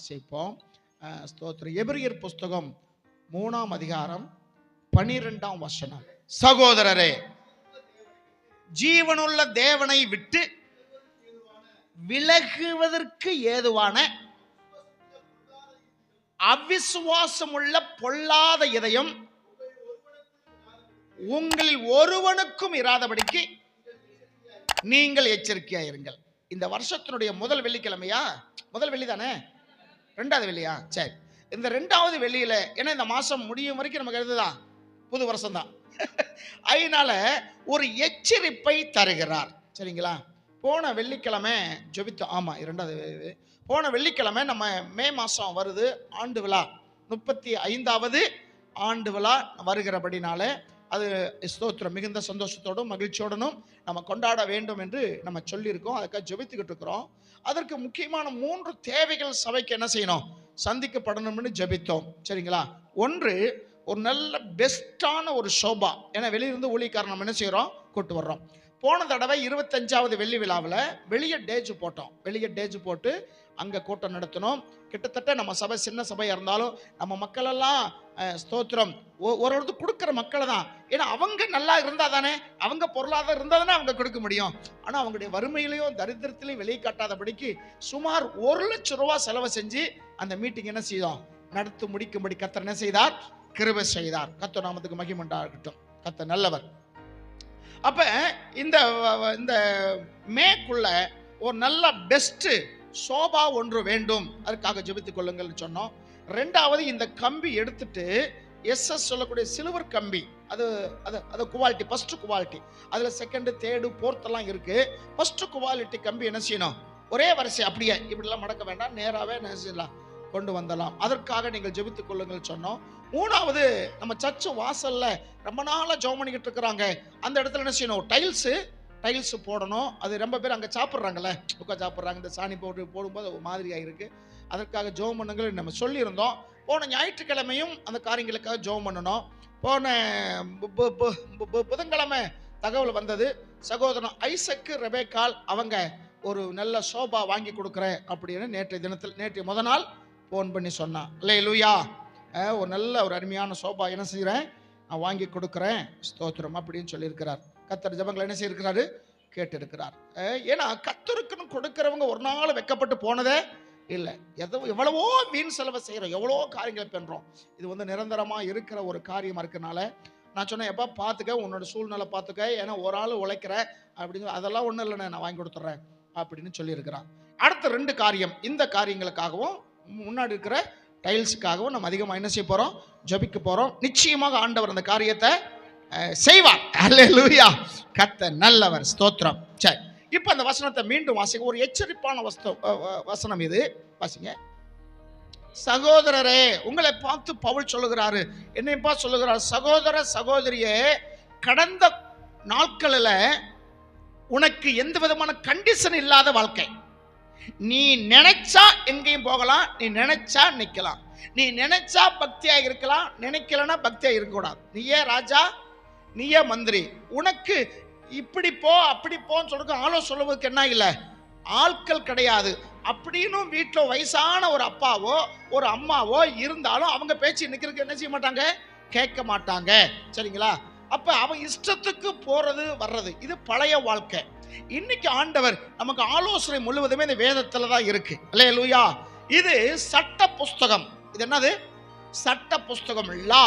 வாசிப்போம். ஸ்தோத்திரம். எபிரியர் புஸ்தகம் மூணாம் அதிகாரம் பனிரெண்டாம் வசனம். சகோதரரே ஜீவனுள்ள தேவனை விட்டு விலகுவதற்கு ஏதுவான அவிசுவாசமுள்ள பொல்லாத இதயம் உங்களில் ஒருவனுக்கும் இராதபடிக்கு நீங்கள் எச்சரிக்கையாயிருங்கள். இந்த வருஷத்தினுடைய முதல் வெள்ளிக்கிழமையா? முதல் வெள்ளி தானே ரெண்டாவது வெள்ளியா? சரி. இந்த ரெண்டாவது வெள்ளியில ஏன்னா இந்த மாசம் முடியும் வரைக்கும் நமக்கு எழுதுதான் புது வருஷம் தான் அதனால ஒரு எச்சரிப்பை தருகிறார். சரிங்களா? போன வெள்ளிக்கிழமை ஜெபித்தோம். ஆமாம் இரண்டாவது போன வெள்ளிக்கிழமை நம்ம மே மாதம் வருது ஆண்டு விழா. முப்பத்தி ஐந்தாவது ஆண்டு விழா வருகிறபடினால அது ஸ்தோத்திரம். மிகுந்த சந்தோஷத்தோடும் மகிழ்ச்சியோடனும் நம்ம கொண்டாட வேண்டும் என்று நம்ம சொல்லியிருக்கோம். அதுக்காக ஜெபித்துக்கிட்டு இருக்கிறோம். அதற்கு முக்கியமான மூன்று தேவைகள் சபைக்கு என்ன செய்யணும்? சந்திக்கப்படணும்னு ஜெபித்தோம். சரிங்களா? ஒன்று ஒரு நல்ல பெஸ்ட்டான ஒரு ஷோபா. ஏன்னா வெளியிருந்து ஊழியக்காரன் நம்ம என்ன செய்கிறோம் கூட்டு வர்றோம். போன தடவை இருபத்தஞ்சாவது வெள்ளி விழாவில் வெளியே டேஜ் போட்டோம். வெளியே டேஜ் போட்டு அங்கே கூட்டம் நடத்தினோம். கிட்டத்தட்ட நம்ம சபை சின்ன சபையாக இருந்தாலும் நம்ம மக்களெல்லாம் ஸ்தோத்திரம். ஓ ஒரு ஒருத்தர் கொடுக்குற மக்களை தான். ஏன்னா அவங்க நல்லா இருந்தால் தானே அவங்க பொருளாதாரம் இருந்தால் தானே அவங்க கொடுக்க முடியும். ஆனால் அவங்களுடைய வறுமையிலையும் தரித்திரத்திலையும் வெளியே காட்டாதபடிக்கு சுமார் ஒரு லட்சம் ரூபா செலவு செஞ்சு அந்த மீட்டிங் என்ன செய்தோம்? நடத்து முடிக்கும்படி கத்தர் என்ன செய்தார்? கிருபை செய்தார். கத்த நாமத்துக்கு மகிமண்டாகட்டும் இருக்கட்டும் கத்த நல்லவர். அப்போ இந்த இந்த மேக்குள்ள ஒரு நல்ல பெஸ்ட்டு சோபா ஒன்று வேண்டும். அதற்காக ஜெபித்துக் கொள்ளுங்கள் சொன்னோம். ரெண்டாவது இந்த கம்பி எடுத்துட்டு எஸ்எஸ் சொல்லக்கூடிய சில்வர் கம்பி. அது அது அது குவாலிட்டி ஃபர்ஸ்ட் குவாலிட்டி. அதில் செகண்டு தேர்டு ஃபோர்த்தெல்லாம் இருக்கு. ஃபர்ஸ்ட் குவாலிட்டி கம்பி என்ன செய்யணும்? ஒரே வரிசை அப்படியே. இப்படிலாம் மடக்க வேண்டாம். நேராகவே என்ன செய்யலாம் கொண்டு வந்தலாம் அதற்காக நீங்கள் ஜெபித்துக் கொள்ளுங்கள் சொன்னோம். மூணாவது நம்ம சர்ச்சு வாசல்ல ரொம்ப நாளாக ஜெபம் பண்ணிக்கிட்டு இருக்கிறாங்க. அந்த இடத்துல என்ன செய்யணும்? டைல்ஸு டைல்ஸ் போடணும். அது ரொம்ப பேர் அங்கே சாப்பிட்றாங்கல்ல. உட்காந்து சாப்பிட்றாங்க. இந்த சாணி போட்டு போடும்போது ஒரு மாதிரியாக இருக்குது அதற்காக ஜோம் பண்ணுங்கள் நம்ம சொல்லியிருந்தோம். போன ஞாயிற்றுக்கிழமையும் அந்த காரியங்களுக்காக ஜோம் பண்ணணும். போன பு- புதன்கிழமை தகவல் வந்தது. சகோதரன் ஐசக்கு ரெபேக்கால் அவங்க ஒரு நல்ல சோபா வாங்கி கொடுக்குறேன் அப்படின்னு நேற்றைய தினத்தில் நேற்றைய முத நாள் ஃபோன் பண்ணி சொன்னான். இல்லை லூயா ஒரு நல்ல ஒரு அருமையான சோபா என்ன செய்கிறேன் நான் வாங்கி கொடுக்குறேன். ஸ்தோத்திரம் அப்படின்னு சொல்லியிருக்கிறார். கத்தர் ஜபங்களை என்ன செய்யிருக்கிறாரு கேட்டிருக்கிறார். ஏன்னா கத்தருக்குன்னு கொடுக்கிறவங்க ஒரு நாள் வைக்கப்பட்டு போனதே இல்லை. எதோ எவ்வளவோ வீண் செலவை செய்கிறோம் எவ்வளோ காரியங்களை பண்ணுறோம் இது வந்து நிரந்தரமாக இருக்கிற ஒரு காரியமாக இருக்கிறனால நான் சொன்னேன் எப்போ பார்த்துக்க உன்னோட சூழ்நிலை பார்த்துக்க ஏன்னா ஒரு ஆள் உழைக்கிற அப்படின்னு அதெல்லாம் ஒன்றும் இல்லைண்ணே நான் வாங்கி கொடுத்துட்றேன். அப்படின்னு சொல்லியிருக்கிறான் அடுத்த ரெண்டு காரியம் இந்த காரியங்களுக்காகவும் முன்னாடி இருக்கிற டைல்ஸுக்காகவும் நம்ம அதிகமாக என்ன செய்ய போகிறோம் ஜபிக்க போகிறோம் நிச்சயமாக ஆண்டவர் அந்த காரியத்தை அஹ், செய்வார். அல்லேலூயா கத்த நல்லவர். ஸ்தோத்திரம். சரி. இப்போ அந்த வசனத்தை மீண்டும் வாசிங்க. ஒரு எச்சரிப்பான வஸ்தோ வசனம் இது. வாசிங்க. சகோதரரே உங்களை பார்த்து பவுல் சொல்லுகிறாரு. என்னைப்பா சொல்லுகிறார்? சகோதர சகோதரியே கடந்த நாட்களில் உனக்கு எந்த விதமான கண்டிஷன் இல்லாத வாழ்க்கை. நீ நினைச்சா எங்கேயும் போகலாம் நீ நினைச்சா நிக்கலாம். நீ நினைச்சா பக்தியாக இருக்கலாம் நினைக்கலன்னா பக்தியாக இருக்கக்கூடாது. நீயே ராஜா? நீயே மந்திரி உனக்கு இப்படி போ அப்படி போன்னு சொல்றதுக்கு ஆலோ சொல்லுவதுக்கு என்ன இல்லை? ஆட்கள் கிடையாது. அப்படின்னும் வீட்டில் வயசான ஒரு அப்பாவோ ஒரு அம்மாவோ இருந்தாலும் அவங்க பேச்சு நிற்கிறதுக்கு என்ன செய்ய மாட்டாங்க? கேட்க மாட்டாங்க. சரிங்களா? அப்போ அவன் இஷ்டத்துக்கு போகிறது வர்றது. இது பழைய வாழ்க்கை. இன்னைக்கு ஆண்டவர் நமக்கு ஆலோசனை முழுவதுமே இந்த வேதத்தில் தான் இருக்கு. இல்லையா லூயா இது சட்ட புஸ்தகம். இது என்னது? சட்ட புஸ்தகம். லா.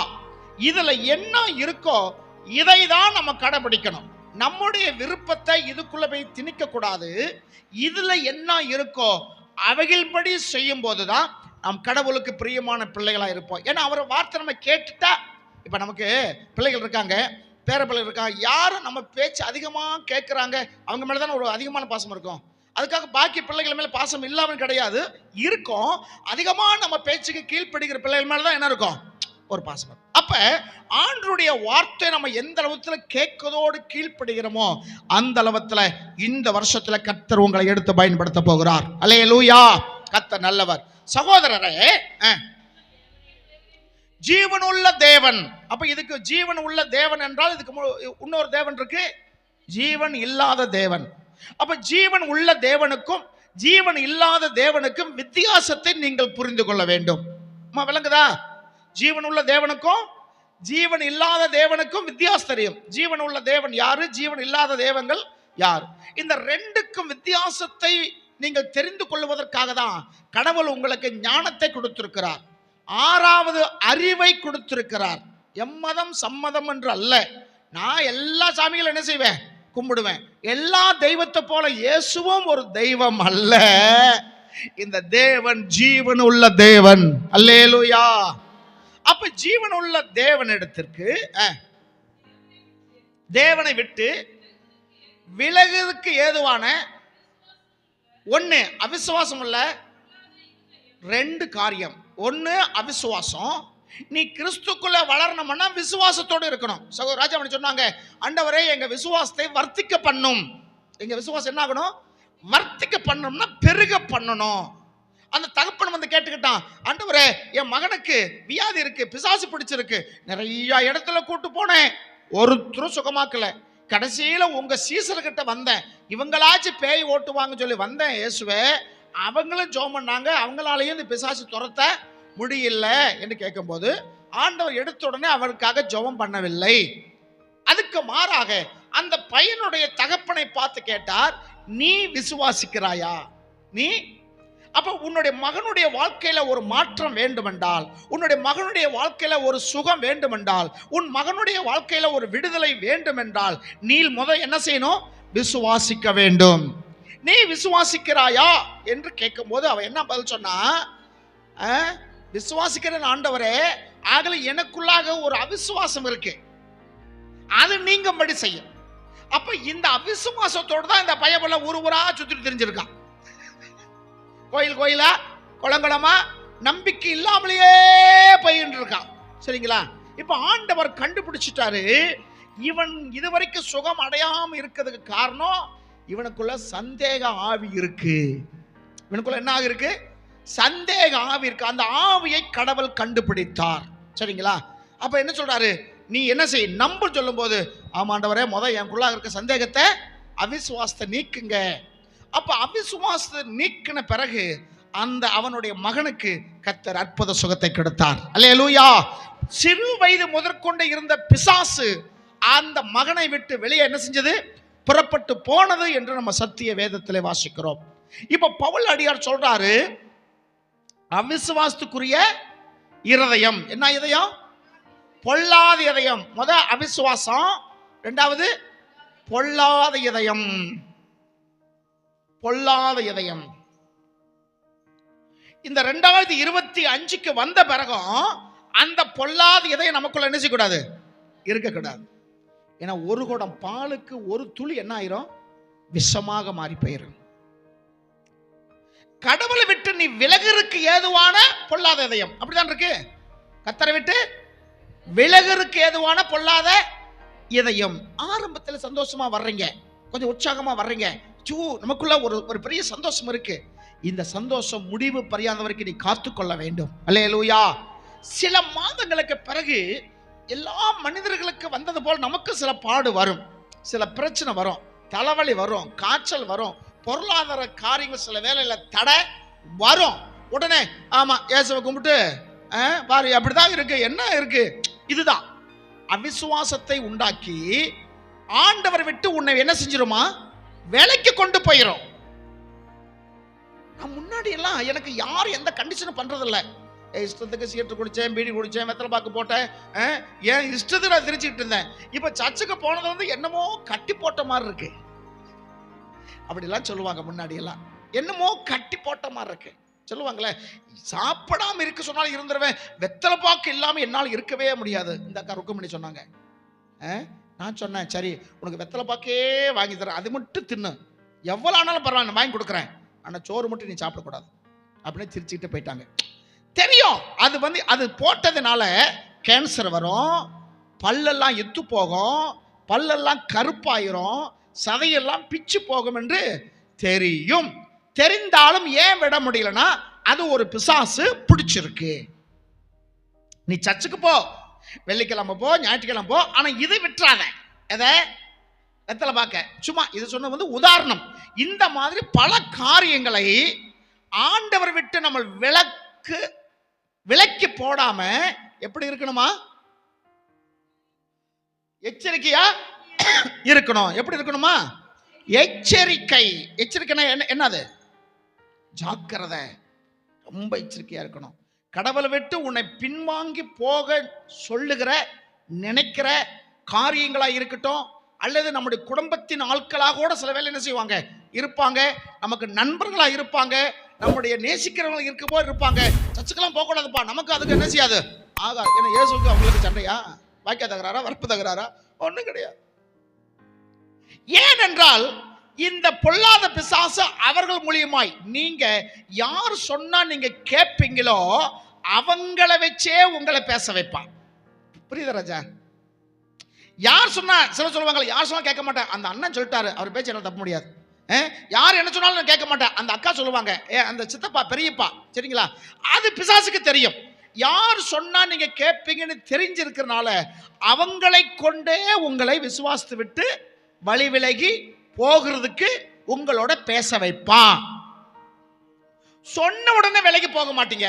இதில் என்ன இருக்கோ இதை தான் நம்ம கடைபிடிக்கணும். நம்முடைய விருப்பத்தை இதுக்குள்ள போய் திணிக்க கூடாது இதுல என்ன இருக்கோ அவைகள்படி செய்யும் போதுதான் நம் கடவுளுக்கு பிரியமான பிள்ளைகளா இருப்போம். ஏன்னா அவர் வார்த்தை நம்ம கேட்டுட்டா இப்ப நமக்கு பிள்ளைகள் இருக்காங்க பேர பிள்ளைகள் இருக்காங்க யாரும் நம்ம பேச்சு அதிகமா கேட்குறாங்க அவங்க மேலே தானே ஒரு அதிகமான பாசம் இருக்கும். அதுக்காக பாக்கி பிள்ளைகள் மேல பாசம் இல்லாமல் கிடையாது. இருக்கும். அதிகமா நம்ம பேச்சுக்கு கீழ்ப்படுகிற பிள்ளைகள் மேலே தான் என்ன இருக்கும்? ஒரு பாசம் இருக்கும். அப்ப ஆண்டருடைய வார்த்தை நம்ம எந்த அளவத்தில் கேட்கதோடு கீழ்ப்படுகிறோமோ அந்த அளவுத்துல இந்த வருஷத்துல கத்தர் உங்களை எடுத்து பயன்படுத்த போகிறார். அலே லூயா கத்தர் நல்லவர். சகோதரரே ஜீவன் ஜீவனுள்ள தேவன். அப்ப இதுக்கு ஜீவன் உள்ள தேவன் என்றால் இதுக்கு மு- இன்னொரு தேவன் இருக்கு? ஜீவன் இல்லாத தேவன். அப்ப ஜீவன் உள்ள தேவனுக்கும் ஜீவன் இல்லாத தேவனுக்கும் வித்தியாசத்தை நீங்கள் புரிந்து கொள்ள வேண்டும். அம்மா விளங்குதா? ஜீவன் உள்ள தேவனுக்கும் ஜீவன் இல்லாத தேவனுக்கும் வித்தியாசம் தெரியும் ஜீவன் உள்ள தேவன் யாரு? ஜீவன் இல்லாத தேவங்கள் யார்? இந்த ரெண்டுக்கும் வித்தியாசத்தை நீங்கள் தெரிந்து கொள்வதற்காக தான் கடவுள் உங்களுக்கு ஞானத்தை கொடுத்திருக்கிறார். ஆறாவது அறிவை கொடுத்திருக்கிறார். எம்மதம் சம்மதம் என்று அல்ல. நான் எல்லா சாமிகளும் என்ன செய்வேன்? கும்பிடுவேன். எல்லா தெய்வத்தை போல இயேசுவும் ஒரு தெய்வம் அல்ல. இந்த தேவன் ஜீவன் உள்ள தேவன். அல்லேலுயா. அப்ப ஜீவன் உள்ள தேவனிடத்திற்கு தேவனை விட்டு விலகுவதற்கு ஏதுவான ஒன்று அவிசுவாசம் உள்ள ரெண்டு காரியம். ஒன்று அவிசுவாசம். நீ கிறிஸ்துக்குள்ள வளரணும்னா விசுவாசத்தோடு இருக்கணும். சகோ ராஜா சொன்னாங்க அண்டவரே எங்க விசுவாசத்தை வர்த்திக்க பண்ணும். எங்க விசுவாசம் என்ன ஆகணும்? வர்த்திக்க பண்ணணும்னா பெருக பண்ணணும். அந்த தகப்பன் வந்து கேட்டுக்கிட்டான் ஆண்டவரே என் மகனுக்கு வியாதி இருக்கு பிசாசு பிடிச்சிருக்கு நிறைய இடத்துல கூட்டு போனேன். ஒருத்தரும் சுகமாக்கல. கடைசியில உங்க சீசர்கிட்ட வந்தேன். இவங்களாச்சும் பேய் ஓட்டுவாங்க சொல்லி வந்தேன் இயேசுவே. அவங்களும் ஜோம் பண்ணாங்க. அவங்களாலையும் இந்த பிசாசு துரத்த முடியல. என்று கேட்கும்போது ஆண்டவர் எடுத்த உடனே அவருக்காக ஜெபம் பண்ணவில்லை. அதுக்கு மாறாக அந்த பையனுடைய தகப்பனை பார்த்து கேட்டார் நீ விசுவாசிக்கிறாயா? நீ அப்ப உன்னுடைய மகனுடைய வாழ்க்கையில ஒரு மாற்றம் வேண்டுமென்றால் உன்னுடைய மகனுடைய வாழ்க்கையில ஒரு சுகம் வேண்டுமென்றால் உன் மகனுடைய வாழ்க்கையில ஒரு விடுதலை வேண்டுமென்றால் நீ முத என்ன செய்யணும்? விசுவாசிக்க வேண்டும். நீ விசுவாசிக்கிறாயா? என்று கேட்கும்போது அவன் என்ன பதில் சொன்னா? "அஹ், விசுவாசிக்கிறேன் ஆண்டவரே ஆகல எனக்குள்ளாக ஒரு அவிசுவாசம் இருக்கு. அது நீங்கும்படி செய்யும். அப்ப இந்த அவிசுவாசத்தோடு தான் இந்த பயபல ஊர் ஊரா சுத்திட்டு தெரிஞ்சிருக்கான். கோயில் கோயிலா? குளங்குளமா நம்பிக்கை இல்லாமலேயே போயின்னு இருக்கான் சரிங்களா? இப்ப ஆண்டவர் கண்டுபிடிச்சிட்டாரு. இவன் இதுவரைக்கும் சுகம் அடையாம இருக்கிறதுக்கு காரணம் இவனுக்குள்ள சந்தேக ஆவி இருக்கு. இவனுக்குள்ள என்ன ஆவி இருக்கு? சந்தேக ஆவி இருக்கு. அந்த ஆவியை கடவுள் கண்டுபிடித்தார். சரிங்களா? அப்ப என்ன சொல்றாரு? நீ என்ன செய்? நம்ப சொல்லும்போது ஆமாண்டவரே முத எனக்குள்ள இருக்க சந்தேகத்தை அவிசுவாசத்தை நீக்குங்க. அப்போ அவிசுவாசத்தை நீக்கின பிறகு அந்த அவனுடைய மகனுக்கு கத்தர் அற்புத சுகத்தை கொடுத்தார். அல்லேலூயா. சிறு வயது முதற்கொண்டு இருந்த பிசாசு அந்த மகனை விட்டு வெளியே என்ன செஞ்சது? புறப்பட்டு போனது என்று நம்ம சத்திய வேதத்தில் வாசிக்கிறோம். இப்போ பவுல் அடியார் சொல்றாரு அவிசுவாசத்துக்குரிய இருதயம். என்ன இதயம் பொல்லாத இதயம் முத அவிசுவாசம். ரெண்டாவது பொல்லாத இதயம் பொல்லாத இதயம். இந்த ரெண்டாயிரத்தி இருபத்தி அஞ்சுக்கு வந்த பிறகும் அந்த பொல்லாத இதயம் நமக்குள்ள என்ன இருக்கக்கூடாது. ஏன்னா ஒரு குடம் பாலுக்கு ஒரு துளி என்ன ஆயிரும்? விஷமாக மாறி போயிடும் கடவுளை விட்டு நீ விலகிற்கு ஏதுவான பொல்லாத இதயம். அப்படிதான் இருக்கு. கத்தரை விட்டு விலகருக்கு ஏதுவான பொல்லாத இதயம். ஆரம்பத்தில் சந்தோஷமா வர்றீங்க. கொஞ்சம் உற்சாகமா வர்றீங்க. ஜூ நமக்குள்ள ஒரு ஒரு பெரிய சந்தோஷம் இருக்கு. இந்த சந்தோஷம் முடிவு பரியாத வரைக்கும் நீ காத்துக்கொள்ள வேண்டும். அல்லேலூயா. சில மாதங்களுக்கு பிறகு எல்லா மனிதர்களுக்கு வந்தது போல் நமக்கு சில பாடு வரும். சில பிரச்சனை வரும். தலைவலி வரும். காய்ச்சல் வரும். பொருளாதார காரியங்கள் சில வேலையில் தடை வரும். உடனே ஆமாம் ஏசவை கும்பிட்டு பாரு அப்படிதான் இருக்கு. என்ன இருக்கு? இதுதான். அவிசுவாசத்தை உண்டாக்கி ஆண்டவர் விட்டு உன்னை என்ன செஞ்சிருமா? வேலைக்கு கொண்டு போயிடும் நான் முன்னாடி எல்லாம் எனக்கு யாரும் எந்த கண்டிஷனும் பண்றதில்ல. இஷ்டத்துக்கு சீட்டு குடிச்சேன் பீடி குடிச்சேன் வெத்தலை பாக்கு போட்டேன் ஆ, என் இஷ்டத்துக்கு நான் திரிச்சுக்கிட்டு இருந்தேன். இப்போ சர்ச்சுக்கு போனது வந்து என்னமோ கட்டி போட்ட மாதிரி இருக்கு. அப்படிலாம் சொல்லுவாங்க முன்னாடி எல்லாம் என்னமோ கட்டி போட்ட மாதிரி இருக்கு. சொல்லுவாங்களே சாப்பிடாம இருக்க சொன்னாலும் இருந்துருவேன். வெத்தலை பாக்கு இல்லாமல் என்னால் இருக்கவே முடியாது. இந்த அக்கா ருக்குமணி சொன்னாங்க. ஆ, நான் சொன்னேன் சரி உனக்கு வெத்தலை பாக்கே வாங்கி தரேன். அது மட்டும் தின்னு. எவ்வளோ ஆனாலும் பரவாயில்ல நான் வாங்கி கொடுக்குறேன். ஆனால் சோறு மட்டும் நீ சாப்பிடக்கூடாது. அப்படின்னு சிரிச்சுக்கிட்டு போயிட்டாங்க. தெரியும் அது வந்து அது போட்டதுனால கேன்சர் வரும் பல்லெல்லாம் எத்து போகும் பல்லெல்லாம் கருப்பாயிரும் சதையெல்லாம் பிச்சு போகும் என்று தெரியும். தெரிந்தாலும் ஏன் விட முடியலன்னா அது ஒரு பிசாசு பிடிச்சிருக்கு. நீ சர்ச்சுக்கு போ வெள்ளிக்கிழமை போ ஞாயிற்றுக்கிழமை போ ஆனால் இது விட்டுறாத. எதை? வெத்தலை பார்க்க சும்மா இது சொன்னது வந்து உதாரணம். இந்த மாதிரி பல காரியங்களை ஆண்டவர் விட்டு நம்ம விளக்கு விலக்கி போடாம எப்படி இருக்கணுமா? எச்சரிக்கையா இருக்கணும். எப்படி இருக்கணுமா? எச்சரிக்கை. எச்சரிக்கைனா என்ன என்னது? ஜாக்கிரதை. ரொம்ப எச்சரிக்கையா இருக்கணும். கடவுளை விட்டு உன்னை பின்வாங்கி போக சொல்லுகிற நினைக்கிற காரியங்களாக இருக்கட்டும் அல்லது நம்முடைய குடும்பத்தின் ஆட்களாக கூட சில வேலை என்ன செய்வாங்க? இருப்பாங்க. நமக்கு நண்பர்களாக இருப்பாங்க. நம்முடைய நேசிக்கிறவங்க இருக்க போது இருப்பாங்க. சர்ச்சுக்கெல்லாம் போகக்கூடாதுப்பா. நமக்கு அதுக்கு என்ன செய்யாது? ஆகா ஏன்னா ஏசுக்கு அவங்களுக்கு சண்டையா? வாய்க்கா தகராறா? வரப்பு தகராறா? ஒன்றும் கிடையாது. ஏனென்றால் இந்த பொல்லாத பிசாசு அவர்கள் மூலியமாய். நீங்க யார் சொன்னா நீங்க கேட்பீங்களோ அவங்கள வச்சே உங்களை பேச வைப்பான். புரியுது ராஜா? யார் சொன்னா சில சொல்லுவாங்க யார் சொன்னா கேட்க மாட்டேன். அந்த அண்ணன் சொல்லிட்டாரு அவர் பேச்சு என்ன தப்ப முடியாது. யார் என்ன சொன்னாலும் நான் கேட்க மாட்டேன். அந்த அக்கா சொல்லுவாங்க ஏ அந்த சித்தப்பா பெரியப்பா. சரிங்களா? அது பிசாசுக்கு தெரியும். யார் சொன்னா நீங்க கேட்பீங்கன்னு தெரிஞ்சிருக்கிறனால அவங்களை கொண்டே உங்களை விசுவாசித்து விட்டு வழி விலகி போகிறதுக்கு உங்களோட பேச வைப்பான் சொன்ன உடனே விலைக்கு போக மாட்டீங்க.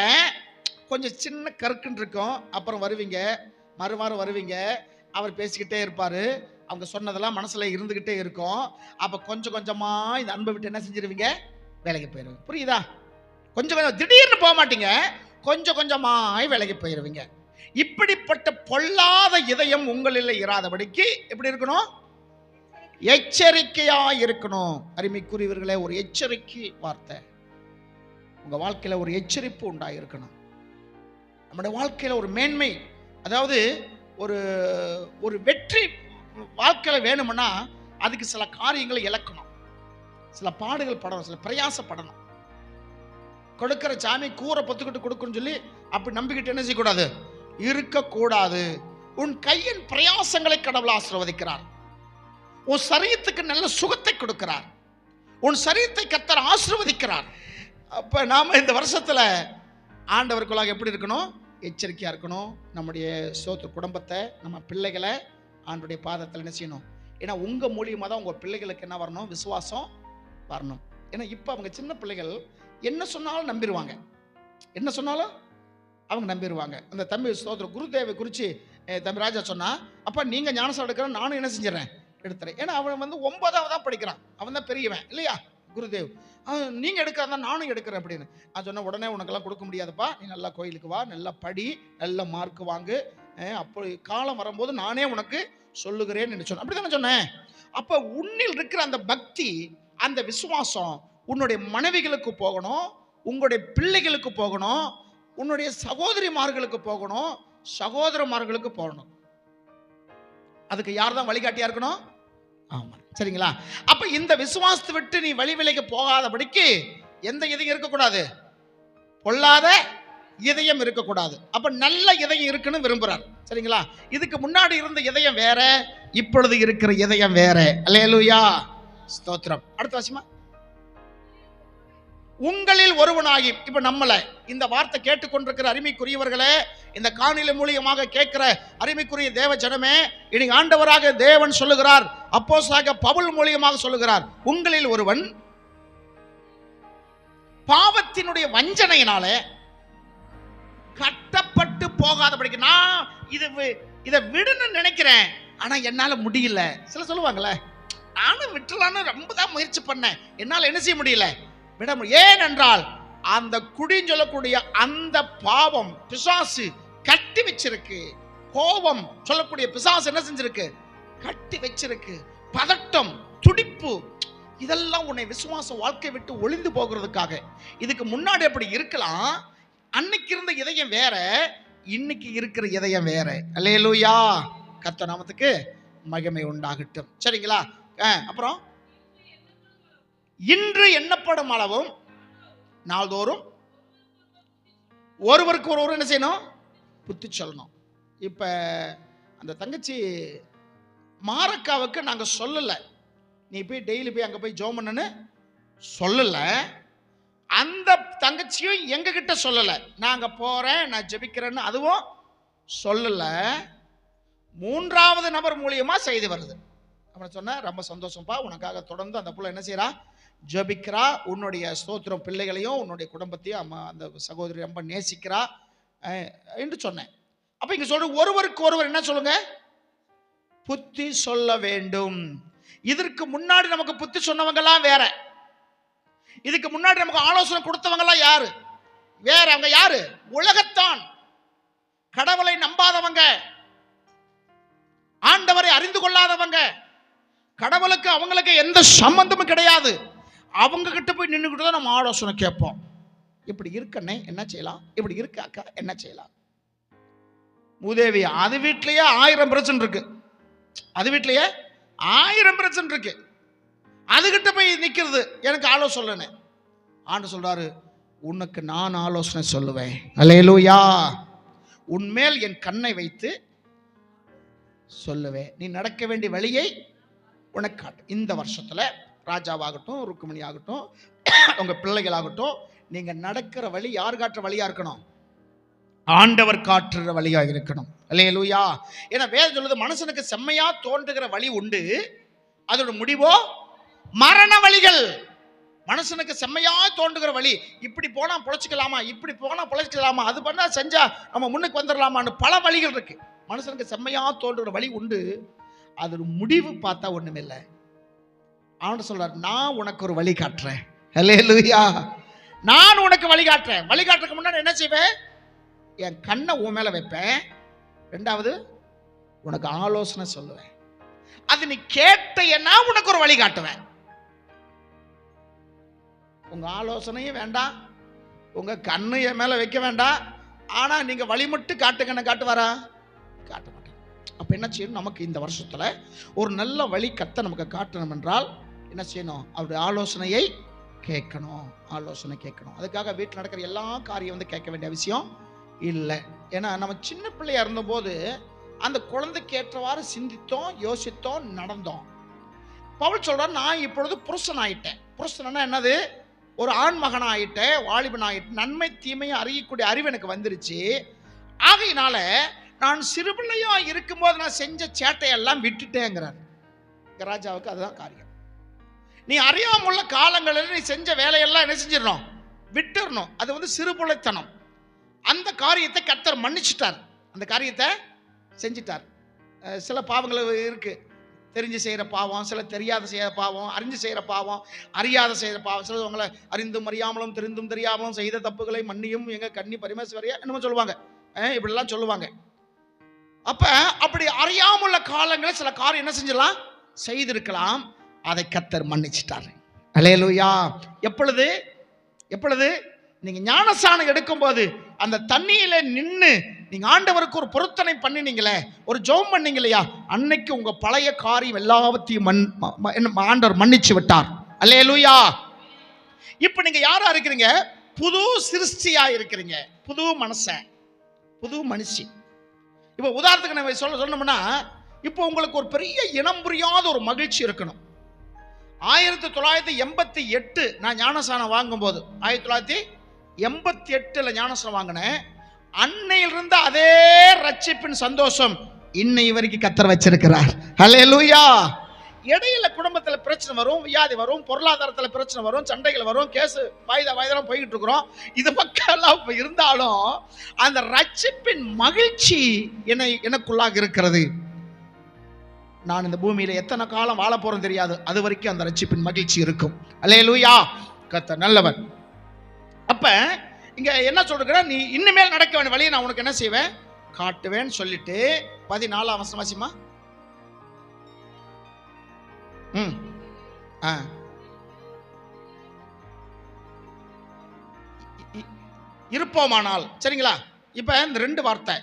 கொஞ்சம் சின்ன கருக்குன்னு இருக்கும். அப்புறம் வருவீங்க. மறுவாரம் வருவீங்க. அவர் பேசிக்கிட்டே இருப்பார். அவங்க சொன்னதெல்லாம் மனசில் இருந்துக்கிட்டே இருக்கும். அப்போ கொஞ்சம் கொஞ்சமாக இந்த அன்பை விட்டு என்ன செஞ்சிருவீங்க? வேலைக்கு போயிடுவீங்க புரியுதா? கொஞ்சம் கொஞ்சம் திடீர்னு போக மாட்டீங்க. கொஞ்சம் கொஞ்சமாய் விலைக்கு போயிடுவீங்க இப்படிப்பட்ட பொல்லாத இதயம் உங்களில் இராதபடிக்கு எப்படி இருக்கணும்? எச்சரிக்கையாக இருக்கணும். அருமைக்குரியவர்களே ஒரு எச்சரிக்கை வார்த்தை. உங்கள் வாழ்க்கையில் ஒரு எச்சரிப்பு உண்டாயிருக்கணும். நம்முடைய வாழ்க்கையில் ஒரு மேன்மை அதாவது ஒரு ஒரு வெற்றி வாழ்க்கையில் வேணும்னா அதுக்கு சில காரியங்களை இழக்கணும். சில பாடுகள் படணும் சில பிரயாசப்படணும். கொடுக்கிற சாமி கூரை பொத்துக்கிட்டு கொடுக்குன்னு சொல்லி அப்படி நம்பிக்கிட்டு என்ன செய்யக்கூடாது? இருக்கக்கூடாது. உன் கையின் பிரயாசங்களை கடவுள் ஆசிர்வதிக்கிறார். உன் சரீரத்துக்கு நல்ல சுகத்தை கொடுக்கிறார். உன் சரீரத்தை கத்தர் ஆசிர்வதிக்கிறார். அப்போ நாம் இந்த வருஷத்தில் ஆண்டவருக்குள்ளாக எப்படி இருக்கணும்? எச்சரிக்கையாக இருக்கணும். நம்முடைய சோத்து குடும்பத்தை நம்ம பிள்ளைகளை ஆண்டுடைய பாதத்தில் என்ன செய்யணும்? ஏன்னா உங்கள் மூலியமாக தான் உங்கள் பிள்ளைகளுக்கு என்ன வரணும்? விசுவாசம் வரணும். ஏன்னா இப்போ அவங்க சின்ன பிள்ளைகள் என்ன சொன்னாலும் நம்பிடுவாங்க என்ன சொன்னாலும் அவங்க நம்பிடுவாங்க அந்த தம்பி சோதர குருதேவை குறித்து தம்பி ராஜா சொன்னால் அப்போ நீங்கள் ஞானசம் எடுக்கிற நானும் என்ன செஞ்சிடறேன்? எடுத்துறேன் ஏன்னா அவன் வந்து ஒன்பதாவது தான் படிக்கிறான். அவன் தான் பெரியவன் இல்லையா? குருதேவ். நீங்கள் நீங்க எடுக்கிறதா நானும் எடுக்கிறேன் அப்படின்னு. நான் சொன்ன உடனே உனக்கெல்லாம் கொடுக்க முடியாதுப்பா. நீ நல்லா கோயிலுக்கு வா நல்லா படி நல்ல மார்க் வாங்கு. அப்போ காலம் வரும்போது நானே உனக்கு சொல்லுகிறேன்னு சொன்னேன். அப்படி தானே சொன்னேன்? அப்போ உன்னில் இருக்கிற அந்த பக்தி அந்த விசுவாசம் உன்னுடைய மனைவிகளுக்கு போகணும் உங்களுடைய பிள்ளைகளுக்கு போகணும் உன்னுடைய சகோதரிமார்களுக்கு போகணும் சகோதரமார்களுக்கு போகணும். அதுக்கு யார் தான் வழிகாட்டியா இருக்கணும்? ஆமாம் சரிங்களா? அப்போ இந்த விசுவாசத்தை விட்டு நீ வழி விலைக்கு போகாதபடிக்கு எந்த இதையும் இருக்கக்கூடாது? பொல்லாத இதயம் இருக்கக்கூடாது. அப்போ நல்ல இதயம் இருக்குன்னு விரும்புகிறார் சரிங்களா? இதுக்கு முன்னாடி இருந்த இதயம் வேற இப்பொழுது இருக்கிற இதயம் வேற. அல்லேலூயா. ஸ்தோத்திரம். அடுத்த வருஷமா உங்களில் ஒருவனாகி இப்ப நம்மள இந்த வார்த்தை கேட்டுக்கொண்டிருக்கிற அருமைக்குரியவர்களே இந்த காணில மூலியமாக கேட்கிற அருமைக்குரிய தேவ ஜனமே இனி ஆண்டவராக தேவன் சொல்லுகிறார் அப்போஸ்தலனாகிய பவுல் மூலியமாக சொல்லுகிறார் உங்களில் ஒருவன் பாவத்தினுடைய வஞ்சனையினால கட்டப்பட்டு போகாதபடிக்கு நான் இது வி- இதை விடுன்னு நினைக்கிறேன் ஆனா என்னால முடியல. சில சொல்லுவாங்களே நானும் விட்டுலான்னு ரொம்ப தான் முயற்சி பண்ணேன் என்னால் என்ன செய்ய முடியல? விட முடியும். ஏனென்றால் அந்த குடின்னு சொல்லக்கூடிய அந்த பாவம் பிசாசு கட்டி வச்சிருக்கு. கோபம் சொல்லக்கூடிய பிசாசு என்ன செஞ்சிருக்கு? கட்டி வச்சிருக்கு. பதட்டம் துடிப்பு இதெல்லாம் உன்னை விசுவாச வாழ்க்கை விட்டு ஒளிந்து போகிறதுக்காக. இதுக்கு முன்னாடி அப்படி இருக்கலாம். அன்னைக்கு இருந்த இதயம் வேற இன்னைக்கு இருக்கிற இதயம் வேற. அல்லேலூயா. கத்த நாமத்துக்கு மகிமை உண்டாகட்டும். சரிங்களா? ஆ, அப்புறம்? இன்று எண்ணப்படும் அளவும் நாள்தோறும் ஒருவருக்கு ஒருவர் என்ன செய்யணும்? புத்தி சொல்லணும். இப்போ அந்த தங்கச்சி மாரக்காவுக்கு நாங்கள் சொல்லலை. நீ போய் டெய்லி போய் அங்கே போய் ஜோம் பண்ணுன்னு சொல்லலை. அந்த தங்கச்சியும் எங்ககிட்ட சொல்லலை. நாங்கள் போகிறேன் நான் ஜெபிக்கிறேன்னு அதுவும் சொல்லலை. மூன்றாவது நபர் மூலியமா செய்தி வருது. அப்படின்னு சொன்னேன் ரொம்ப சந்தோஷம்ப்பா உனக்காக தொடர்ந்து அந்த புள்ள என்ன செய்கிறான் ஜெபிக்கிறா உன்னுடைய ஸ்தோத்திரம் பிள்ளைகளையும் உன்னுடைய குடும்பத்தையும் அம்மா அந்த சகோதரி ரொம்ப நேசிக்கிறா. என்று சொன்னேன். அப்போ இங்கே சொல்ற ஒருவருக்கு ஒருவர் என்ன சொல்லுங்க? புத்தி சொல்ல வேண்டும். இதற்கு முன்னாடி நமக்கு புத்தி சொன்னவங்கலாம் வேற. இதுக்கு முன்னாடி நமக்கு ஆலோசனை கொடுத்தவங்கலாம் யாரு? வேற. அவங்க யாரு? உலகத்தான். கடவுளை நம்பாதவங்க. ஆண்டவரை அறிந்து கொள்ளாதவங்க. கடவுளுக்கு அவங்களுக்கு எந்த சம்பந்தமும் கிடையாது. அவங்க கிட்ட போய் நின்றுக்கிட்டு தான் நம்ம ஆலோசனை கேட்போம். இப்படி இருக்கண்ணே என்ன செய்யலாம்? இப்படி இருக்க அக்கா என்ன செய்யலாம்? மூதேவி அது வீட்லயே ஆயிரம் பிரச்சனை இருக்கு. அது வீட்லயே ஆயிரம் பிரச்சனை இருக்கு. அதுகிட்ட போய் நிக்கிறது எனக்கு ஆலோசனை ஆண்டு சொல்றாரு உனக்கு நான் ஆலோசனை சொல்லுவேன். அலையலூயா உன்மேல் என் கண்ணை வைத்து சொல்லுவேன். நீ நடக்க வேண்டிய வழியை உனக்கு காட்டு. இந்த வருஷத்துல ராஜாவாகட்டும் ருக்குமணி ஆகட்டும் உங்கள் பிள்ளைகளாகட்டும் நீங்கள் நடக்கிற வழி யார் காட்டுற வழியாக இருக்கணும்? ஆண்டவர் காட்டுற வழியாக இருக்கணும். இல்லையே லூயா ஏன்னா வேதம் சொல்லுது மனுஷனுக்கு செம்மையா தோன்றுகிற வழி உண்டு. அதோட முடிவோ மரண வழிகள். மனுஷனுக்கு செம்மையா தோன்றுகிற வழி. இப்படி போனா பொழைச்சிக்கலாமா? இப்படி போனா பொழைச்சிக்கலாமா? அது பண்ணா செஞ்சா நம்ம முன்னுக்கு வந்துடலாமான்னு பல வழிகள் இருக்கு. மனுஷனுக்கு செம்மையா தோன்றுகிற வழி உண்டு. அதோட முடிவு பார்த்தா ஒண்ணுமில்லை. அவன் சொல்றார் நான் உனக்கு ஒரு வழி காட்டுறேன். அல்லேலூயா நான் உனக்கு வழி காட்டுறேன். வழி காட்டுறதுக்கு முன்னாடி என்ன செய்வேன்? என் கண்ணை உன் மேல வைப்பேன். ரெண்டாவது உனக்கு ஆலோசனை சொல்லுவேன். அது நீ கேட்டையன்னா உனக்கு ஒரு வழி காட்டுவேன். உங்க ஆலோசனையும் வேண்டாம். உங்க கண்ணு என் மேல வைக்க வேண்டாம். ஆனா நீங்க வழி மட்டும் காட்டுங்கன்னு காட்டுவாரா? காட்ட மாட்டேன். அப்ப என்ன செய்யணும்? நமக்கு இந்த வருஷத்துல ஒரு நல்ல வழி கத்த நமக்கு காட்டணும் என்றால் என்ன செய்யணும்? அவருடைய ஆலோசனையை கேட்கணும். ஆலோசனை கேட்கணும். அதுக்காக வீட்டில் நடக்கிற எல்லா காரியம் வந்து கேட்க வேண்டிய அவசியம் இல்லை. ஏன்னா நம்ம சின்ன பிள்ளையா இருந்தபோது அந்த குழந்தைக்கு ஏற்றவாறு சிந்தித்தோம் யோசித்தோம் நடந்தோம். பவுல் சொல்கிறான் நான் இப்பொழுது புருஷன் ஆயிட்டேன் புருஷன்னா என்னது? ஒரு ஆண் மகன் ஆயிட்டேன் வாலிபன் ஆயிட்டேன் நன்மை தீமையை அறியக்கூடிய அறிவு எனக்கு வந்துருச்சு. ஆகையினால நான் சிறுபிள்ளையா இருக்கும்போது நான் செஞ்ச சேட்டையெல்லாம் விட்டுட்டேங்கிறார். ராஜாவுக்கு அதுதான் காரியம். நீ அறியாமுள்ள காலங்களில் நீ செஞ்ச வேலையெல்லாம் என்ன செஞ்சிடணும்? விட்டுறணும். அது வந்து சிறுபுளைத்தனம். அந்த காரியத்தை கர்த்தர் மன்னிச்சிட்டார். அந்த காரியத்தை செஞ்சிட்டார். சில பாவங்கள் இருக்குது தெரிஞ்சு செய்கிற பாவம் சில தெரியாத செய்கிற பாவம் அறிஞ்சு செய்கிற பாவம் அறியாத செய்கிற பாவம். சில உங்களை அறிந்தும் அறியாமலும் தெரிந்தும் தெரியாமலும் செய்த தப்புகளை மன்னியும் எங்கள் கண்ணி பரிமேஸ்வரியா என்னமோ சொல்லுவாங்க. இப்படிலாம் சொல்லுவாங்க. அப்போ அப்படி அறியாமுள்ள காலங்களில் சில காரியம் என்ன செஞ்சிடலாம்? செய்திருக்கலாம். அதை கத்தர் மன்னிச்சிட்டார். அலேலுயா எப்பொழுது? எப்பொழுது? நீங்க ஞானசானம் எடுக்கும்போது அந்த தண்ணியில நின்னு நீங்க ஆண்டவருக்கு ஒரு பொருத்தனை பண்ணினீங்களே ஒரு ஜெபம் பண்ணீங்க இல்லையா அன்னைக்கு உங்க பழைய காரியம் எல்லாவற்றையும் மன் ம- ம- என்ன ஆண்டவர் மன்னிச்சு விட்டார். அல்லேலூயா இப்போ நீங்க யாரா இருக்கிறீங்க? புது சிருஷ்டியா இருக்கிறீங்க. புது மனுஷன் புது மனுஷி. இப்போ உதாரணத்துக்கு நம்ம சொல்ல சொன்னோம்னா இப்போ உங்களுக்கு ஒரு பெரிய இனம் புரியாத ஒரு மகிழ்ச்சி இருக்கணும். ஆயிரத்தி தொள்ளாயிரத்தி எண்பத்தி எட்டு நான் ஞானசானம் வாங்கும்போது ஆயிரத்தி தொள்ளாயிரத்தி எண்பத்தி எட்டில் ஞானசானம் வாங்கினேன். அன்னையிலிருந்து அதே ரட்சிப்பின் சந்தோஷம் இன்னை வரைக்கும் கத்தர் வச்சிருக்கிறார். ஹalleluya இடையில குடும்பத்தில் பிரச்சனை வரும் வியாதி வரும் பொருளாதாரத்தில் பிரச்சனை வரும் சண்டைகள் வரும் கேஸு வாய்தா வாய்தெல்லாம் போய்கிட்டு இருக்கிறோம். இது மக்கள்லாம் இப்போ இருந்தாலும் அந்த ரட்சிப்பின் மகிழ்ச்சி என்னை எனக்குள்ளாக இருக்கிறது. நான் இந்த பூமியில் எத்தனை காலம் வாழ போறேன் தெரியாது. அது வரைக்கும் அந்த ரட்சிப்பின் மகிழ்ச்சி இருக்கும். அல்லேலூயா. கத்த நல்லவன் அப்ப இங்க என்ன சொல்றேன் நீ இன்னுமேல் நடக்க வேண்டிய வழியை நான் உனக்கு என்ன செய்வேன்? காட்டுவேன்னு சொல்லிட்டு பதினாலாம் அவசரம் வாசிமா ம். ஆ. இருப்போமானால். சரிங்களா? இப்போ இந்த ரெண்டு வார்த்தை.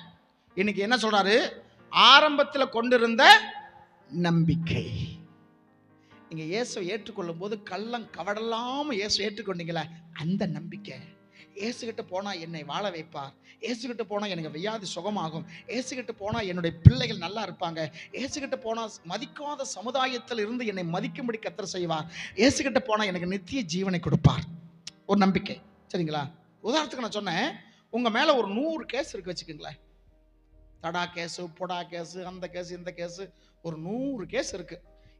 இன்னைக்கு என்ன சொல்றாரு? ஆரம்பத்தில் கொண்டிருந்த நம்பிக்கை. நீங்கள் இயேசுவை ஏற்றுக்கொள்ளும் போது கள்ளம் கவடலாமல் இயேசு ஏற்றுக்கொண்டீங்களே அந்த நம்பிக்கை. ஏசுகிட்ட போனால் என்னை வாழ வைப்பார். ஏசுகிட்ட போனால் எனக்கு வியாதி சுகமாகும். ஏசுகிட்ட போனால் என்னுடைய பிள்ளைகள் நல்லா இருப்பாங்க. ஏசுகிட்ட போனால் மதிக்காத சமுதாயத்தில் இருந்து என்னை மதிக்கும்படி கத்தர் செய்வார். ஏசுகிட்ட போனால் எனக்கு நித்திய ஜீவனை கொடுப்பார். ஒரு நம்பிக்கை. சரிங்களா? உதாரணத்துக்கு நான் சொன்னேன் உங்கள் மேலே ஒரு நூறு கேஸ் இருக்கு வச்சுக்கோங்களேன். தடா கேஸு பொடா கேஸு அந்த கேஸ் இந்த கேஸு ஒரு நூறு கேஸ் இருக்கு.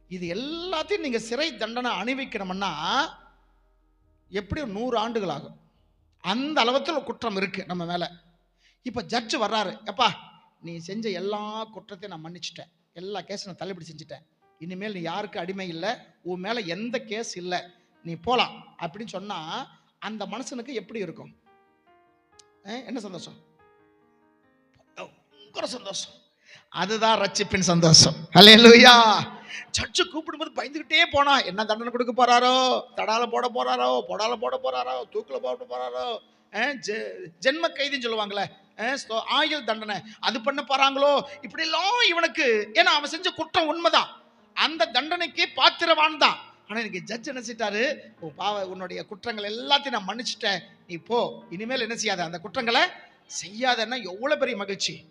இது எல்லாத்தையும் நீங்க சிறை தண்டனை அணிவிக்கணும்னா எப்படி ஒரு நூறு ஆண்டுகள் ஆகும்? அந்த அளவுக்கு குற்றம் இருக்கு நம்ம மேல. இப்ப ஜட்ஜ் வர்றாரு. எப்பா நீ செஞ்ச எல்லா குற்றத்தையும் நான் மன்னிச்சிட்டேன். எல்லா கேஸும் நான் தள்ளுபடி செஞ்சுட்டேன். இனிமேல் நீ யாருக்கு அடிமை இல்லை? உன் மேல எந்த கேஸ் இல்லை? நீ போலாம் அப்படின்னு சொன்னா அந்த மனுஷனுக்கு எப்படி இருக்கும்? என்ன சந்தோஷம்? பயங்கர சந்தோஷம். அதுதான் ரட்சிப்பின் சந்தோஷம். அல்லேலூயா சர்ச்சு கூப்பிடும்போது பயந்துகிட்டே போனா என்ன தண்டனை கொடுக்க போறாரோ? தடால போட போறாரோ? பொடால போட போறாரோ? தூக்கில போட போறாரோ? ஜெ- ஜென்ம கைதின்னு சொல்லுவாங்களே ஆயுள் தண்டனை அது பண்ண போறாங்களோ? இப்படி எல்லாம் இவனுக்கு ஏன்னா அவன் செஞ்ச குற்றம் உண்மைதான். அந்த தண்டனைக்கு பாத்திரவான் தான். ஆனால் எனக்கு ஜட்ஜ் என்ன செஞ்சிட்டாரு உன் பாவ உன்னுடைய குற்றங்கள் எல்லாத்தையும் நான் மன்னிச்சிட்டேன். நீ போ இனிமேல் என்ன செய்யாத? அந்த குற்றங்களை செய்யாதன்னா எவ்வளோ பெரிய மகிழ்ச்சி.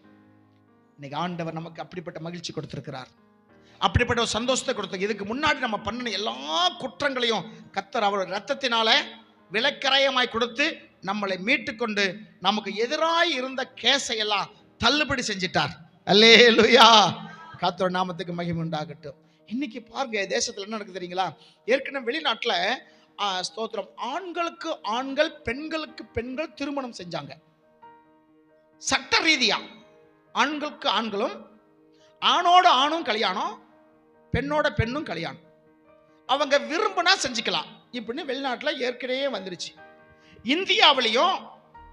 இன்னைக்கு ஆண்டவர் நமக்கு அப்படிப்பட்ட மகிழ்ச்சி கொடுத்திருக்கிறார். அப்படிப்பட்ட ஒரு சந்தோஷத்தை கொடுத்த இதுக்கு முன்னாடி நம்ம பண்ணின எல்லா குற்றங்களையும் கத்தர் அவர் ரத்தத்தினால விலக்கரையமாய் கொடுத்து நம்மளை மீட்டுக்கொண்டு நமக்கு எதிராய் இருந்த கேஸை எல்லாம் தள்ளுபடி செஞ்சிட்டார். அல்லே லுயா கத்தோட நாமத்துக்கு மகிமை உண்டாகட்டும். இன்னைக்கு பாருங்க தேசத்துல என்ன நடக்குது தெரியுங்களா? ஏற்கனவே வெளிநாட்டில் ஸ்தோத்திரம். ஆண்களுக்கு ஆண்கள் பெண்களுக்கு பெண்கள் திருமணம் செஞ்சாங்க. சட்ட ரீதியா. ஆண்களுக்கு ஆண்களும் ஆணோட ஆணும் கல்யாணம் பெண்ணோட பெண்ணும் கல்யாணம். அவங்க விரும்பினா செஞ்சுக்கலாம். இப்படின்னு வெளிநாட்டில் ஏற்கனவே வந்துருச்சு. இந்தியாவிலையும்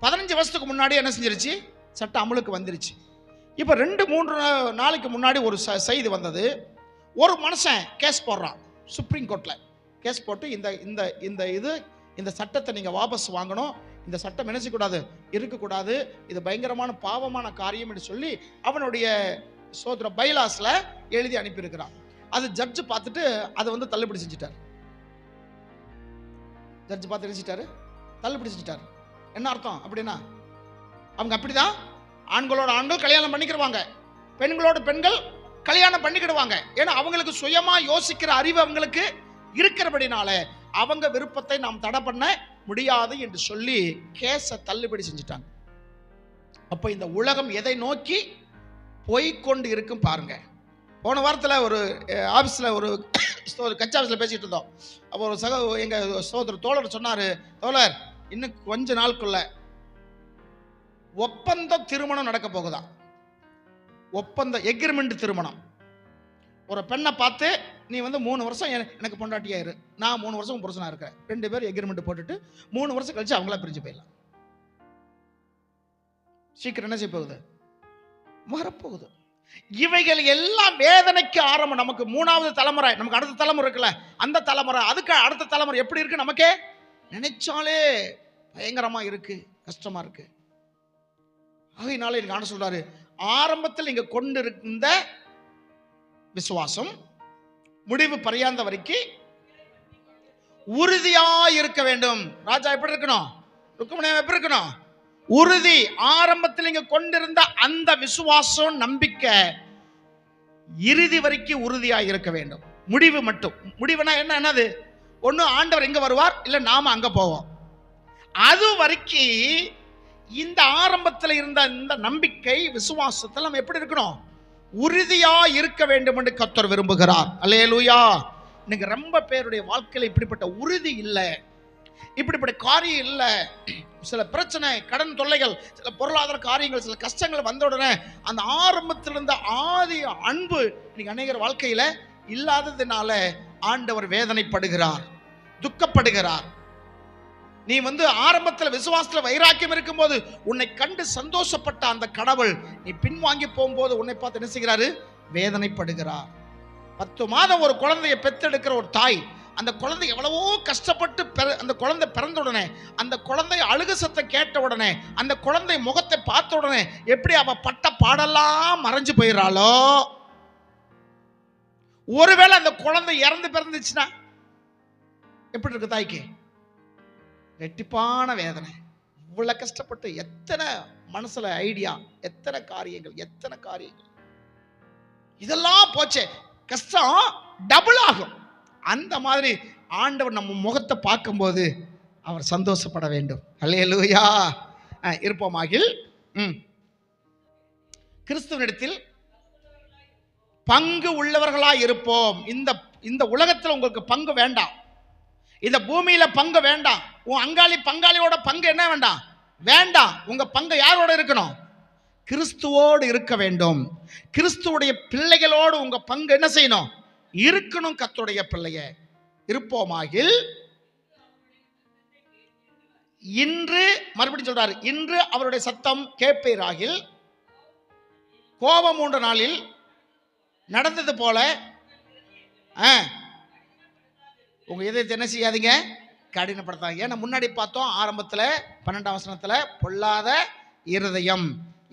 பதினஞ்சு வருஷத்துக்கு முன்னாடி என்ன செஞ்சிருச்சு? சட்டம் அமலுக்கு வந்துருச்சு. இப்போ ரெண்டு மூன்று நாளைக்கு முன்னாடி ஒரு ச- செய்தி வந்தது. ஒரு மனுஷன் கேஸ் போடுறான் சுப்ரீம் கோர்ட்டில் கேஸ் போட்டு இந்த இந்த இந்த இது இந்த சட்டத்தை நீங்கள் வாபஸ் வாங்கணும். இந்த சட்டம் என்ன செய்யக்கூடாது இருக்கக்கூடாது இது பயங்கரமான பாவமான காரியம் என்று சொல்லி அவனுடைய சோதர பைலாஸில் எழுதி அனுப்பியிருக்கிறான். அது ஜட்ஜு பார்த்துட்டு அதை வந்து தள்ளுபடி செஞ்சுட்டார். ஜட்ஜ் பார்த்து நினைச்சிட்டாரு தள்ளுபடி செஞ்சுட்டார். என்ன அர்த்தம் அப்படின்னா அவங்க அப்படிதான் ஆண்களோட ஆண்கள் கல்யாணம் பண்ணிக்கிடுவாங்க பெண்களோட பெண்கள் கல்யாணம் பண்ணிக்கிடுவாங்க. ஏன்னா அவங்களுக்கு சுயமா யோசிக்கிற அறிவு அவங்களுக்கு இருக்கிறபடினால அவங்க விருப்பத்தை நாம் தடை பண்ண முடியாது என்று சொல்லி கேஸை தள்ளுபடி செஞ்சுட்டாங்க. அப்போ இந்த உலகம் எதை நோக்கி போய்கொண்டு இருக்கும் பாருங்க. போன வாரத்தில் ஒரு ஆஃபீஸில் ஒரு ஒரு கச்சா ஆஃபீஸில் பேசிகிட்டு இருந்தோம். அப்போ ஒரு சக எங்கள் சகோதரர் தோழர் சொன்னார் தோழர் இன்னும் கொஞ்ச நாளுக்குள்ள ஒப்பந்த திருமணம் நடக்க போகுதா ஒப்பந்த எக்ரிமெண்ட் திருமணம். ஒரு பெண்ணை பார்த்து நீ வந்து மூணு வருஷம் எனக்கு பொண்டாட்டியாயிரு. நான் மூணு வருஷம் புருஷனாக இருக்கேன் ரெண்டு பேரும் எக்ரிமெண்ட் போட்டுட்டு மூணு வருஷம் கழிச்சு அவங்களா பிரிஞ்சு போயிடலாம். சீக்கிரம் என்ன செய்ய போகுது? வரப்போகுது. இவைகள் எல்லாம் வேதனைக்கு ஆரம்பம். நமக்கு மூணாவது தலைமுறை நமக்கு அடுத்த தலைமுறை இருக்குல்ல அந்த தலைமுறை அதுக்கு அடுத்த தலைமுறை எப்படி இருக்கு நமக்கே? நினைச்சாலே பயங்கரமா இருக்கு கஷ்டமா இருக்கு. ஆகையினால எனக்கு ஆன சொல்றாரு ஆரம்பத்தில் நீங்க கொண்டிருந்த விசுவாசம் முடிவு பரியாந்த வரைக்கும் உறுதியா இருக்க வேண்டும். ராஜா எப்படி இருக்கணும்? ருக்குமணியம் எப்படி இருக்கணும்? உறுதி ஆரம்பத்தில் இங்க கொண்டிருந்த அந்த விசுவாசம் நம்பிக்கை இறுதி வரைக்கும் உறுதியா இருக்க வேண்டும். முடிவு மட்டும். முடிவுனா என்ன என்னது? ஒன்று ஆண்டவர் எங்க வருவார்? இல்லை நாம அங்க போவோம். அது வரைக்கும் இந்த ஆரம்பத்தில் இருந்த இந்த நம்பிக்கை விசுவாசத்தில் நம்ம எப்படி இருக்கணும்? உறுதியா இருக்க வேண்டும் என்று கத்தர் விரும்புகிறார். அல்லேலூயா. இன்னைக்கு ரொம்ப பேருடைய வாழ்க்கையில் இப்படிப்பட்ட உறுதி இல்லை. இப்படிப்பட்ட காரியம் இல்லை. சில பிரச்சனை கடன் தொல்லைகள் சில பொருளாதார காரியங்கள் சில கஷ்டங்கள் வந்த உடனே அந்த ஆரம்பத்தில் இருந்த ஆதி அன்பு இன்னைக்கு அநேகர் வாழ்க்கையில் இல்லாததுனால ஆண்டவர் வேதனைப்படுகிறார் துக்கப்படுகிறார். நீ வந்து ஆரம்பத்தில் விசுவாசத்தில் வைராக்கியம் இருக்கும்போது உன்னை கண்டு சந்தோஷப்பட்ட அந்த கடவுள் நீ பின்வாங்கி போகும்போது உன்னை பார்த்து என்ன செய்கிறாரு? வேதனைப்படுகிறார். பத்து மாதம் ஒரு குழந்தையை பெத்தெடுக்கிற ஒரு தாய் அந்த குழந்தை எவ்வளவோ கஷ்டப்பட்டு பிற- அந்த குழந்தை பிறந்த உடனே அந்த குழந்தை அழுகு சத்தம் கேட்ட உடனே அந்த குழந்தை முகத்தை பார்த்த உடனே எப்படி அவ பட்ட பாடெல்லாம் மறைஞ்சு போயிடறாளோ? ஒருவேளை அந்த குழந்தை இறந்து பிறந்துச்சுன்னா எப்படி இருக்கு தாய்க்கு? ரெட்டிப்பான வேதனை. இவ்வளோ கஷ்டப்பட்டு எத்தனை மனசுல ஐடியா எத்தனை காரியங்கள் எத்தனை காரியங்கள். இதெல்லாம் போச்சே. கஷ்டம் டபுள் ஆகும். அந்த மாதிரி ஆண்டவர் நம்ம முகத்தை பார்க்கும்போது அவர் சந்தோஷப்பட வேண்டும். அல்லேலூயா அஹ், இருப்போமாகில் ம். கிறிஸ்துவனிடத்தில் பங்கு உள்ளவர்களாக இருப்போம். இந்த இந்த உலகத்தில் உங்களுக்கு பங்கு வேண்டாம். இந்த பூமியில பங்கு வேண்டாம். உன் அங்காளி பங்காளியோட பங்கு என்ன வேண்டாம்? வேண்டாம். உங்க பங்கு யாரோட இருக்கணும்? கிறிஸ்துவோடு இருக்க வேண்டும். கிறிஸ்துவுடைய பிள்ளைகளோடு உங்க பங்கு என்ன செய்யணும்? இருக்கணும் கத்துடைய பிள்ளைய. இருப்போமாகில் இன்று மறுபடியும் சொல்றாரு இன்று அவருடைய சத்தம் கேட்பீராகில் கோபம் மூன்று நாளில் நடந்தது போல உங்கள் இதயத்தை என்ன செய்யாதீங்க கடினப்படுத்தாங்க ஏன்னா முன்னாடி பார்த்தோம் ஆரம்பத்தில் பன்னெண்டாம் வசனத்தில் பொல்லாத இருதயம்.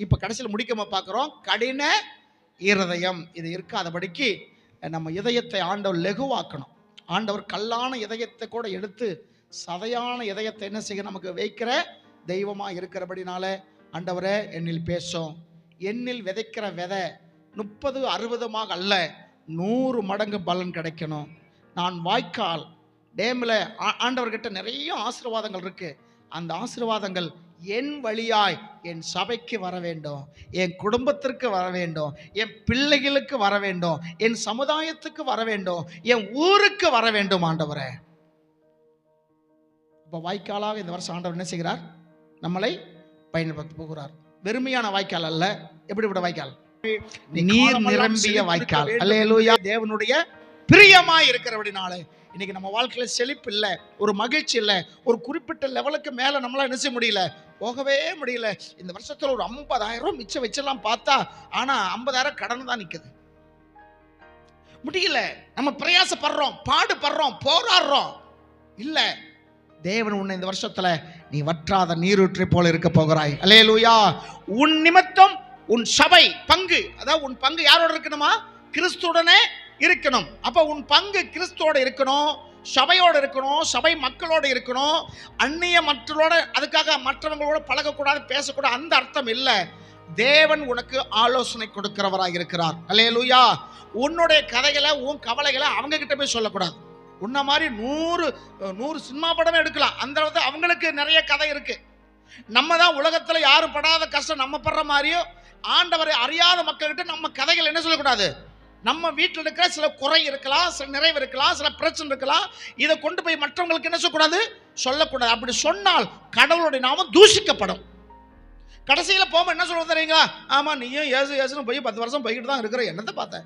இப்போ கடைசியில் முடிக்காம பார்க்குறோம் கடின இருதயம். இது இருக்காதபடிக்கு நம்ம இதயத்தை ஆண்டவர் லெகுவாக்கணும். ஆண்டவர் கல்லான இதயத்தை கூட எடுத்து சதையான இதயத்தை என்ன செய்ய நமக்கு வைக்கிற தெய்வமாக இருக்கிறபடினால ஆண்டவரை என்னில் பேசும். என்னில் விதைக்கிற விதை முப்பது அறுபதுமாக அல்ல நூறு மடங்கு பலன் கிடைக்கணும். நான் வாய்க்கால் டேமில் ஆண்டவர்கிட்ட நிறைய ஆசீர்வாதங்கள் இருக்கு. அந்த ஆசீர்வாதங்கள் என் வழியாய் என் சபைக்கு வர வேண்டும். என் குடும்பத்திற்கு வர வேண்டும். என் பிள்ளைகளுக்கு வர வேண்டும். என் சமுதாயத்துக்கு வர வேண்டும். என் ஊருக்கு வர வேண்டும் ஆண்டவரே. இப்போ வாய்க்காலாக இந்த வருஷம் ஆண்டவர் என்ன செய்கிறார்? நம்மளை பயன்படுத்த போகிறார். வெறுமையான வாய்க்கால் அல்ல. எப்படிப்பட்ட வாய்க்கால். நீர் நிரம்பிய வாய்க்கால். அல்லேலூயா. தேவனுடைய பிரியமாக இருக்கிறபடினாலே இன்னைக்கு நம்ம வாழ்க்கையில் செழிப்பு இல்லை ஒரு மகிழ்ச்சி இல்லை ஒரு குறிப்பிட்ட லெவலுக்கு மேலே நம்மளால் என்ன செய்ய முடியல? போகவே முடியல. இந்த வருஷத்தில் ஒரு ஐம்பதாயிரம் மிச்சம் வச்செல்லாம் பார்த்தா ஆனால் ஐம்பதாயிரம் கடன் தான் நிற்குது முடியல. நம்ம பிரயாசப்படுறோம் பாடுபடுறோம் போராடுறோம். இல்லை. தேவன் உன்னை இந்த வருஷத்துல நீ வற்றாத நீரூற்றை போல இருக்க போகிறாய். அல்லேலூயா உன் நிமித்தம் உன் சபை பங்கு அதாவது உன் பங்கு யாரோட இருக்கணுமா? கிறிஸ்துடனே இருக்கணும். அப்போ உன் பங்கு கிறிஸ்துவோட இருக்கணும் சபையோடு இருக்கணும் சபை மக்களோட இருக்கணும். அந்நிய மக்களோட அதுக்காக மற்றவங்களோட பழகக்கூடாது பேசக்கூடாது அந்த அர்த்தம் இல்லை. தேவன் உனக்கு ஆலோசனை கொடுக்கிறவராக இருக்கிறார். அல்லேலூயா உன்னுடைய கதைகளை உன் கவலைகளை அவங்க கிட்ட போய் சொல்லக்கூடாது. உன்ன மாதிரி நூறு நூறு சினிமா படமே எடுக்கலாம். அந்த அளவுக்கு அவங்களுக்கு நிறைய கதை இருக்கு. நம்ம தான் உலகத்தில் யாரும் படாத கஷ்டம் நம்ம படுற மாதிரியும் ஆண்டவரை அறியாத மக்கள்கிட்ட நம்ம கதைகள் என்ன சொல்லக்கூடாது? நம்ம வீட்டில் இருக்கிற சில குறை இருக்கலாம் சில நிறைவு இருக்கலாம் சில பிரச்சனை இருக்கலாம். இதை கொண்டு போய் மற்றவங்களுக்கு என்ன சொல்லக்கூடாது? சொல்லக்கூடாது. அப்படி சொன்னால் கடவுளுடைய நாமம் தூஷிக்கப்படும். கடைசியில் போகும்போது என்ன சொல்லுவது தெரியுங்களா? ஆமாம் நீயும் ஏசு ஏசுன்னு போய் பத்து வருஷம் போய்கிட்டு தான் இருக்கிற. என்னத்தை பார்த்தேன்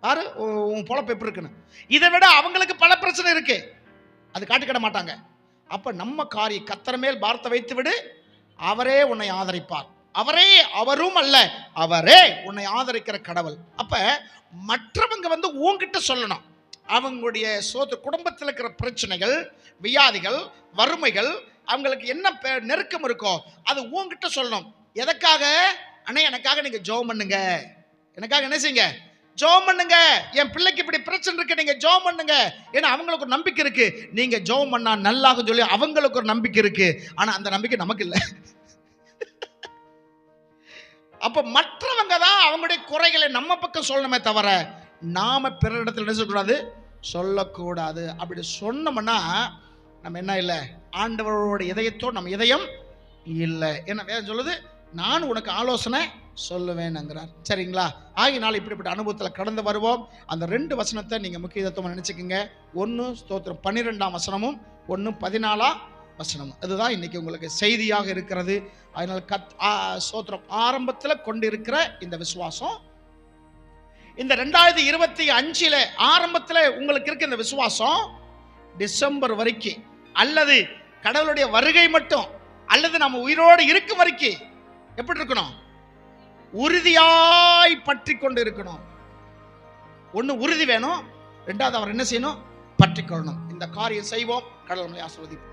பாரு உ- உன் பொழப்பு எப்படி இருக்குன்னு. இதை விட அவங்களுக்கு பல பிரச்சனை இருக்கு. அது காட்டிக்கிட மாட்டாங்க. அப்போ நம்ம காரிய கத்தர மேல் பார்த்த வைத்து விடு. அவரே உன்னை ஆதரிப்பார். அவரே அவரும் அல்ல. அவரே உன்னை ஆதரிக்கிற கடவுள். அப்போ மற்றவங்க வந்து உங்ககிட்ட சொல்லணும். அவங்களுடைய சோத்து குடும்பத்தில் இருக்கிற பிரச்சனைகள் வியாதிகள் வறுமைகள் அவங்களுக்கு என்ன பெ- நெருக்கம் இருக்கோ அது உங்ககிட்ட சொல்லணும். எதற்காக? அண்ணே எனக்காக நீங்கள் ஜெபம் பண்ணுங்க. எனக்காக என்ன செய்யுங்க? ஜெபம் பண்ணுங்க. என் பிள்ளைக்கு இப்படி பிரச்சனை இருக்கு நீங்க ஜெபம் பண்ணுங்க. ஏன்னா அவங்களுக்கு ஒரு நம்பிக்கை இருக்கு. நீங்க ஜெபம் பண்ணா நல்லாகும் சொல்லி அவங்களுக்கு ஒரு நம்பிக்கை இருக்கு. ஆனா அந்த நம்பிக்கை நமக்கு இல்லை. அப்போ மற்றவங்க தான் அவங்களுடைய குறைகளை நம்ம பக்கம் சொல்லணுமே தவிர நாம் பிற இடத்துல என்ன சொல்லக்கூடாது? சொல்லக்கூடாது. அப்படி சொன்னோம்னா நம்ம என்ன இல்லை? ஆண்டவரோட இதயத்தோடு நம்ம இதயம் இல்லை. என்ன வேதம் சொல்லுது? நான் உனக்கு ஆலோசனை சொல்லுவேனுங்கிறார் சரிங்களா? ஆகினால் இப்படிப்பட்ட அனுபவத்தில் கடந்து வருவோம். அந்த ரெண்டு வசனத்தை நீங்கள் முக்கியத்துவம் நினச்சிக்கோங்க. ஒன்று ஸ்தோத்திரம் பன்னிரெண்டாம் வசனமும் ஒன்று பதினாலாம் வசனம். அதுதான் இன்னைக்கு உங்களுக்கு செய்தியாக இருக்கிறது. அதனால் கத் சோத்திரம் ஆரம்பத்தில் கொண்டிருக்கிற இந்த விசுவாசம். இந்த ரெண்டாயிரத்தி இருபத்தி அஞ்சில் ஆரம்பத்தில் உங்களுக்கு இருக்க இந்த விசுவாசம் டிசம்பர் வரைக்கும் அல்லது கடவுளுடைய வருகை மட்டும் அல்லது நம்ம உயிரோடு இருக்கும் வரைக்கும் எப்படி இருக்கணும்? உறுதியாய் பற்றி கொண்டு இருக்கணும். ஒன்று உறுதி வேணும் ரெண்டாவது அவர் என்ன செய்யணும்? பற்றி கொள்ளணும். இந்த காரியம் செய்வோம். கடவுளை ஆசிர்வதிப்போம்